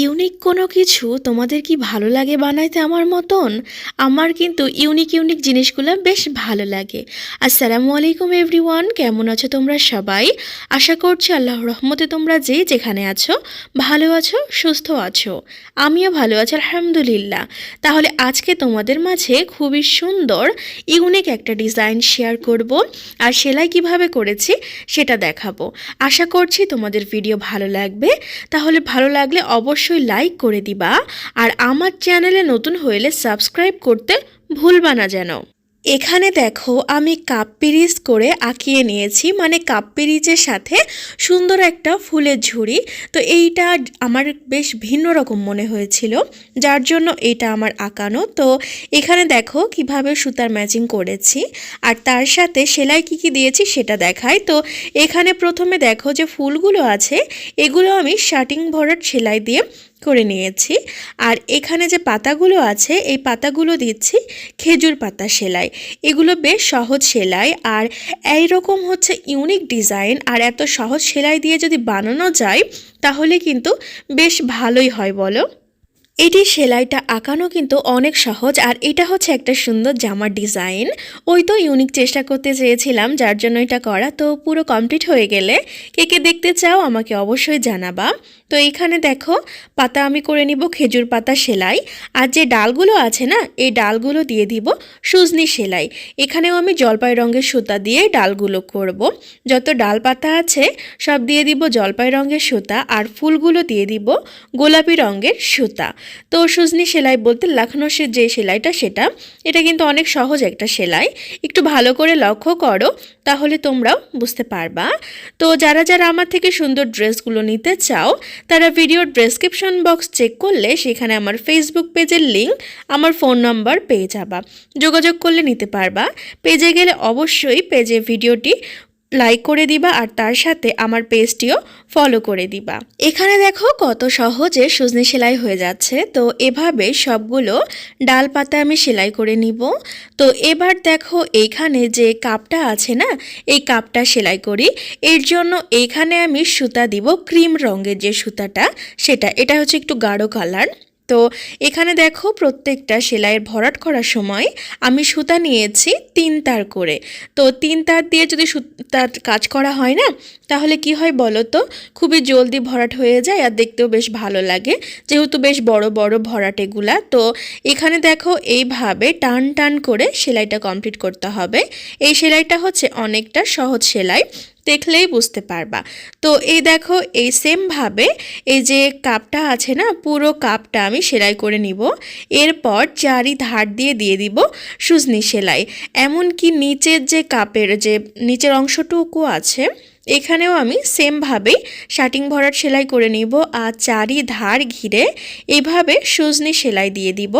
Unique কোনো কিছু তোমাদের কি ভালো লাগে বানাইতে আমার মতন? আমার কিন্তু ইউনিক ইউনিক জিনিসগুলো বেশ ভালো লাগে। আসসালামু আলাইকুম এভরিওয়ান, কেমন আছো তোমরা সবাই? আশা করছি আল্লাহ রহমতে তোমরা যে যেখানে আছো, ভালো আছো, সুস্থ আছো। আমিও ভালো আছি, আলহামদুলিল্লাহ। তাহলে আজকে তোমাদের মাঝে খুবই সুন্দর, ইউনিক একটা ডিজাইন শেয়ার করব আর সেলাই কীভাবে করেছি সেটা দেখাবো। আশা করছি তোমাদের ভিডিও ভালো লাগবে। তাহলে ভালো লাগলে অবশ্যই লাইক করে দিবা আর আমার চ্যানেলে নতুন হইলে সাবস্ক্রাইব করতে ভুলবা না যেন। এখানে দেখো আমি কাপ পিরিচ করে আঁকিয়ে নিয়েছি মানে কাপ পিরিচের সাথে সুন্দর একটা ফুলের ঝুড়ি। তো এইটা আমার বেশ ভিন্ন রকম মনে হয়েছিল, যার জন্য এটা আমার আঁকানো। তো এখানে দেখো কীভাবে সুতার ম্যাচিং করেছি, আর তার সাথে সেলাই কি কি দিয়েছি সেটা দেখাই। তো এখানে প্রথমে দেখো যে ফুলগুলো আছে, এগুলো আমি শার্টিং ভরাট সেলাই দিয়ে করে নিয়েছি। আর এখানে যে পাতাগুলো আছে, এই পাতাগুলো দিচ্ছি খেজুর পাতা সেলাই। এগুলো বেশ সহজ সেলাই আর এই রকম হচ্ছে ইউনিক ডিজাইন আর এত সহজ সেলাই দিয়ে যদি বানানো যায়, তাহলে কিন্তু বেশ ভালোই হয়, বলো? এটি সেলাইটা আঁকানো কিন্তু অনেক সহজ, আর এটা হচ্ছে একটা সুন্দর জামার ডিজাইন। ওই তো ইউনিক চেষ্টা করতে চেয়েছিলাম, যার জন্য এটা করা, তো পুরো কমপ্লিট হয়ে গেলে কে কে দেখতে চাও আমাকে অবশ্যই জানাবা। তো এখানে দেখো, পাতা আমি করে নিব খেজুর পাতা সেলাই, আর যে ডালগুলো আছে না, এই ডালগুলো দিয়ে দিব সুজনি সেলাই। এখানেও আমি জলপাই রঙের সুতা দিয়ে ডালগুলো করব। যত ডাল পাতা আছে, সব দিয়ে দিব জলপাই রঙের সুতা, আর ফুলগুলো দিয়ে দিব গোলাপি রঙের সুতা। তো সুজনি সেলাই বলতে লাখনৌসের যে সেলাইটা সেটা, এটা কিন্তু অনেক সহজ একটা সেলাই। একটু ভালো করে লক্ষ্য করো, তাহলে তোমরাও বুঝতে পারবা। তো যারা যারা আমার থেকে সুন্দর ড্রেসগুলো নিতে চাও, তারা ভিডিওর ডেসক্রিপশন বক্স চেক করলে সেখানে আমার ফেসবুক পেজের লিঙ্ক আমার ফোন নম্বর পেয়ে যাবা। যোগাযোগ করলে নিতে পারবা। পেজে গেলে অবশ্যই পেজে ভিডিওটি লাইক করে দিবা আর তার সাথে আমার পেজটিও ফলো করে দিবা। এখানে দেখো কত সহজে সুজনি সেলাই হয়ে যাচ্ছে। তো এভাবে সবগুলো ডাল পাতা আমি সেলাই করে নিব। তো এবার দেখো এইখানে যে কাপটা আছে না, এই কাপটা সেলাই করি। এর জন্য এইখানে আমি সুতা দিব ক্রিম রঙের যে সুতাটা, সেটা। এটা হচ্ছে একটু গাঢ় কালার তো এখানে দেখো প্রত্যেকটা সেলাইয়ের ভরাট করার সময় আমি সুতা নিয়েছি তিন তার করে। তো তিন তার দিয়ে যদি সুতার কাজ করা হয় না, তাহলে কি হয় বলো তো? খুবই জলদি ভরাট হয়ে যায় আর দেখতেও বেশ ভালো লাগে। যেহেতু বেশ বড় বড় ভরাট এগুলা, তো এখানে দেখো এইভাবে টান টান করে সেলাইটা কমপ্লিট করতে হবে। এই সেলাইটা হচ্ছে অনেকটা সহজ সেলাই। দেখলেই বুঝতে পারবা। তো এই দেখো, এই সেমভাবে এই যে কাপটা আছে না, পুরো কাপটা আমি সেলাই করে নিব। এরপর চারি ধার দিয়ে দিয়ে দিব সুজনি সেলাই। এমনকি নিচের যে কাপের যে, নিচের অংশটুকু আছে এখানেও আমি সেমভাবেই শার্টিং ভরার সেলাই করে নিব আর চারি ধার ঘিরে এভাবে সজনি সেলাই দিয়ে দিব।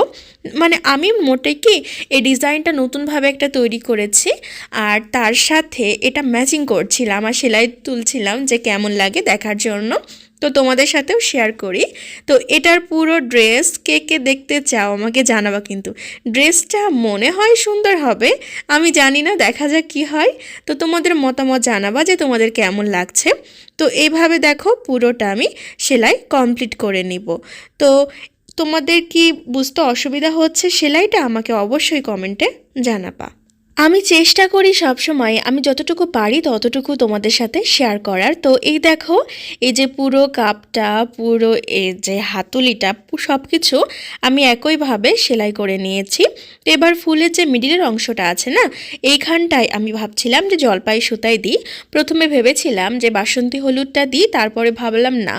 মানে আমি মোটে কি এই ডিজাইনটা নতুনভাবে একটা তৈরি করেছি আর তার সাথে এটা ম্যাচিং করছিলাম আর সেলাই তুলছিলাম যে কেমন লাগে দেখার জন্য। তো তোমাদের সাথেও শেয়ার করি। তো এটার পুরো ড্রেস কে কে দেখতে চাও আমাকে জানাবা কিন্তু। ড্রেসটা মনে হয় সুন্দর হবে, আমি জানি না, দেখা যাক কি হয়। তো তোমাদের মতামত জানাবা যে তোমাদের কেমন লাগছে। তো এইভাবে দেখো পুরোটা আমি সেলাই কমপ্লিট করে নিব। তো তোমাদের কি বুঝতে অসুবিধা হচ্ছে সেলাইটা? আমাকে অবশ্যই কমেন্টে জানাবা। আমি চেষ্টা করি সবসময়, আমি যতটুকু পারি ততটুকু তোমাদের সাথে শেয়ার করার। তো এই দেখো, এই যে পুরো কাপটা, পুরো এই যে হাতুলিটা সব কিছু আমি একইভাবে সেলাই করে নিয়েছি। তো এবার ফুলের যে মিডিলের অংশটা আছে না, এইখানটায় আমি ভাবছিলাম যে জলপাই সুতাই দিই। প্রথমে ভেবেছিলাম যে বাসন্তী হলুদটা দিই, তারপরে ভাবলাম না,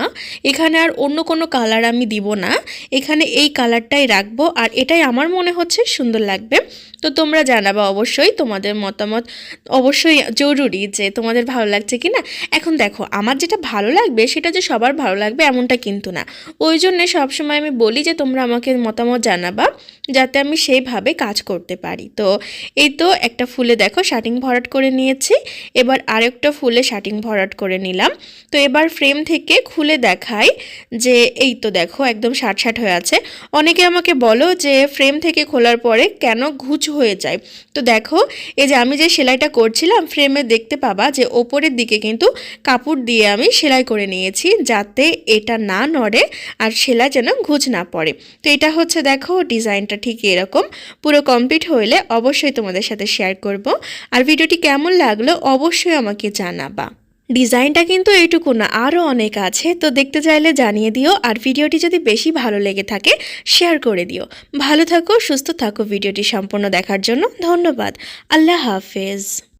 এখানে আর অন্য কোনো কালার আমি দিব না। এখানে এই কালারটাই রাখব, আর এটাই আমার মনে হচ্ছে সুন্দর লাগবে। তো তোমরা জানাবা অবশ্যই তোমাদের মতামত অবশ্যই জরুরি যে তোমাদের ভালো লাগছে কি না এখন দেখো, আমার যেটা ভালো লাগবে সেটা যে সবার ভালো লাগবে এমনটা কিন্তু না। ওই জন্যে সবসময় আমি বলি যে তোমরা আমাকে মতামত জানাবা, যাতে আমি সেইভাবে কাজ করতে পারি। তো এই তো একটা ফুলে দেখো শার্টিং ভরাট করে নিয়েছি, এবার আরেকটা ফুলে শার্টিং ভরাট করে নিলাম। তো এবার ফ্রেম থেকে খুলে দেখাই যে এই তো দেখো একদম শার্ট শার্ট হয়ে আছে। অনেকে আমাকে বলো যে ফ্রেম থেকে খোলার পরে কেন ঘুচ হয়ে যায়। তো দেখো দেখো, এই যে আমি যে সেলাইটা করছিলাম ফ্রেমে দেখতে পাবা যে ওপরের দিকে কিন্তু কাপড় দিয়ে আমি সেলাই করে নিয়েছি যাতে এটা না নড়ে আর সেলাই যেন ঘুচ না পড়ে। তো এটা হচ্ছে দেখো, ডিজাইনটা ঠিক এরকম। পুরো কমপ্লিট হইলে অবশ্যই তোমাদের সাথে শেয়ার করব। আর ভিডিওটি কেমন লাগল অবশ্যই আমাকে জানাবা। ডিজাইনটা কিন্তু এইটুকু না, আরও অনেক আছে। তো দেখতে চাইলে জানিয়ে দিও, আর ভিডিওটি যদি বেশি ভালো লেগে থাকে, শেয়ার করে দিও। ভালো থাকো, সুস্থ থাকো, ভিডিওটি সম্পূর্ণ দেখার জন্য ধন্যবাদ। আল্লাহ হাফেজ।